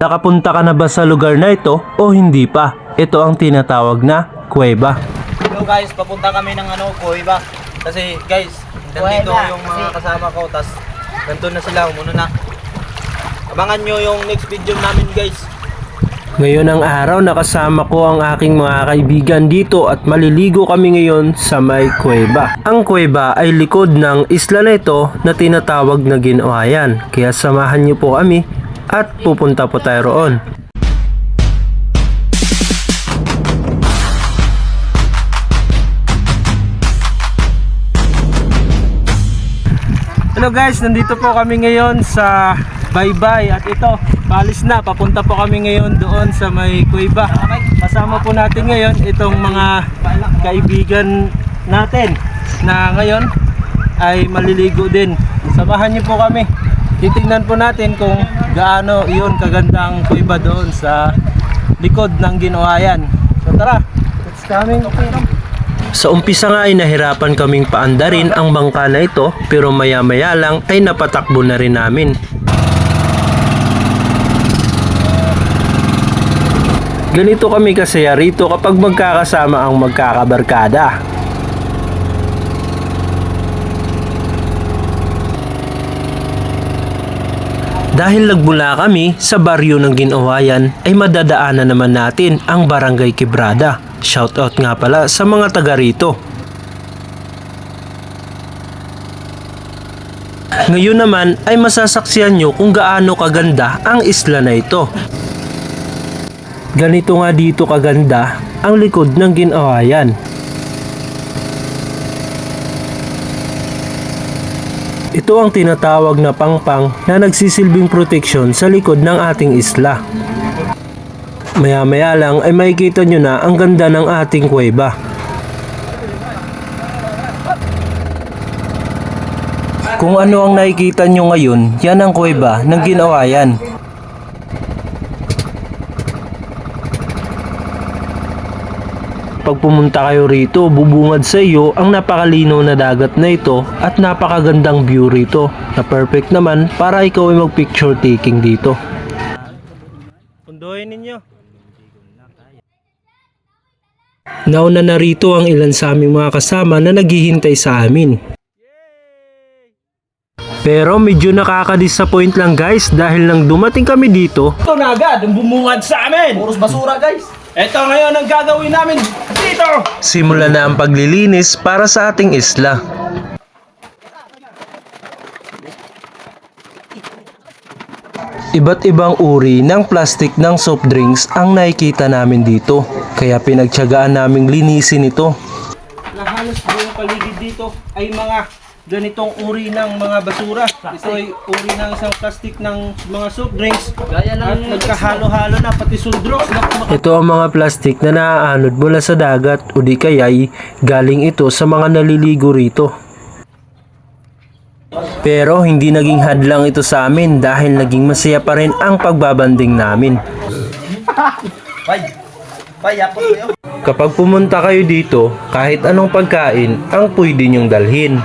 Nakapunta ka na ba sa lugar na ito o hindi pa? Ito ang tinatawag na kuweba. Hello guys, papunta kami ng ano, Kuweba. Kasi guys, nandito Kuweba, yung mga kasi- kasama ko, tas nandun na sila, umuno na. Abangan nyo yung next video namin guys. Ngayon ang araw nakasama ko ang aking mga kaibigan dito at maliligo kami ngayon sa may kuweba. Ang kuweba ay likod ng isla na ito na tinatawag na Ginoayan. Kaya samahan niyo po kami at pupunta po tayo roon. Hello guys, nandito po kami ngayon sa Baybay at ito, palis na, papunta po kami ngayon doon sa may Kuiba. Kasama po natin ngayon itong mga kaibigan natin na ngayon ay maliligo din. Samahan niyo po kami. Titingnan po natin kung gaano iyon kaganda ang Kuiba doon sa likod ng Ginoayan. So tara, it's coming. Sa umpisa nga ay nahirapan kaming paandarin ang bangka na ito pero maya maya lang ay napatakbo na rin namin. Ganito kami kasaya rito kapag magkakasama ang magkakabarkada. Dahil nagmula kami sa baryo ng Ginawayan ay madadaanan naman natin ang Barangay Quebrada. Shoutout nga pala sa mga taga rito. Ngayon naman ay masasaksiyan nyo kung gaano kaganda ang isla na ito. Ganito nga dito kaganda ang likod ng Ginawayan. Ito ang tinatawag na pangpang na nagsisilbing proteksyon sa likod ng ating isla. Maya maya lang ay makikita nyo na ang ganda ng ating kuweba. Kung ano ang nakikita nyo ngayon, yan ang kuweba ng ginawayan. Pag pumunta kayo rito, bubungad sa iyo ang napakalino na dagat na ito at napakagandang view rito na perfect naman para ikaw ay mag picture taking dito. Pundohin ninyo. Nauna na rito ang ilan sa aming mga kasama na naghihintay sa amin. Pero medyo nakaka-disappoint lang guys dahil nang dumating kami dito, Ito na agad, ang bumungad sa amin! Puros basura guys! Ito ngayon ang gagawin namin dito! simula na ang paglilinis para sa ating isla. Iba't ibang uri ng plastic ng soft drinks ang nakikita namin dito. Kaya pinagtyagaan naming linisin ito. Na halos buong paligid dito ay mga ganitong uri ng mga basura. Ito ay uri ng isang plastic ng mga soft drinks. Gaya At nagkahalo-halo na pati suldrok. Ito ang mga plastic na naaanod mula sa dagat o di kaya'y galing ito sa mga naliligo rito. Pero hindi naging hadlang ito sa amin dahil naging masaya pa rin ang pagbabanding namin. Kapag pumunta kayo dito, kahit anong pagkain ang pwede niyong dalhin.